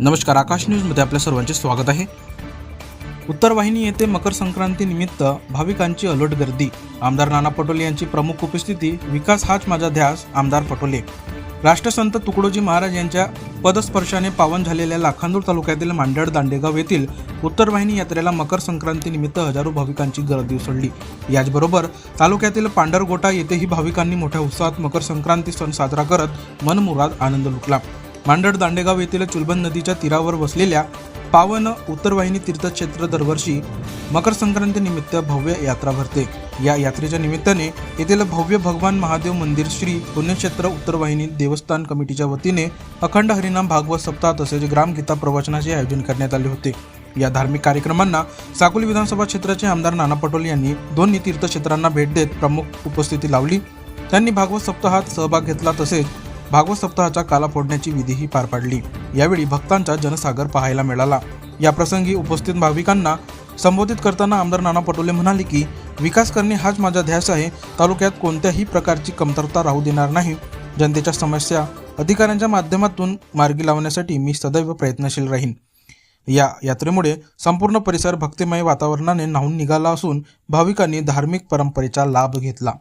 नमस्कार आकाश न्यूजमध्ये आपल्या सर्वांचे स्वागत आहे. उत्तर वाहिनी येथे मकर संक्रांतीनिमित्त भाविकांची अलट गर्दी. आमदार नाना पटोले यांची प्रमुख उपस्थिती विकास हाच माझा ध्यास आमदार पटोले. राष्ट्रसंत तुकडोजी महाराज यांच्या पदस्पर्शाने पावन झालेल्या लाखांदूर तालुक्यातील मांडळ दांडेगाव येथील उत्तर वाहिनी यात्रेला मकर संक्रांतीनिमित्त हजारो भाविकांची गर्दी उसळली. याचबरोबर तालुक्यातील पांढरगोटा येथेही भाविकांनी मोठ्या उत्साहात मकर संक्रांती सण साजरा करत मनमुराद आनंद लुटला. मांडळ दांडेगाव येथील चुलबन नदीच्या तीरावर वसलेल्या पावन उत्तरवाहिनी तीर्थक्षेत्र दरवर्षी मकर संक्रांतीनिमित्त भव्य यात्रा भरते. या यात्रेच्या निमित्ताने येथील भव्य भगवान महादेव मंदिर श्री पुण्यक्षेत्र उत्तरवाहिनी देवस्थान कमिटीच्या वतीने अखंड हरिनाम भागवत सप्ताह तसेच ग्रामगीता प्रवचनाचे आयोजन करण्यात आले होते. या धार्मिक कार्यक्रमांना साकोली विधानसभा क्षेत्राचे आमदार नाना पटोले यांनी दोन्ही तीर्थक्षेत्रांना भेट देत प्रमुख उपस्थिती लावली. त्यांनी भागवत सप्ताहात सहभाग घेतला तसेच भागवत सप्ताहाच्या काला फोडण्याची विधीही पार पाडली. यावेळी भक्तांचा जनसागर पाहायला मिळाला. या प्रसंगी उपस्थित भाविकांना संबोधित करताना आमदार नाना पटोले म्हणाले की विकास करणे हाच माझा ध्यास आहे. तालुक्यात कोणत्याही प्रकारची कमतरता राहू देणार नाही. जनतेच्या समस्या अधिकाऱ्यांच्या माध्यमातून मार्गी लावण्यासाठी मी सदैव प्रयत्नशील राहीन. या यात्रेमुळे संपूर्ण परिसर भक्तिमय वातावरणाने न्हावून निघाला असून भाविकांनी धार्मिक परंपरेचा लाभ घेतला.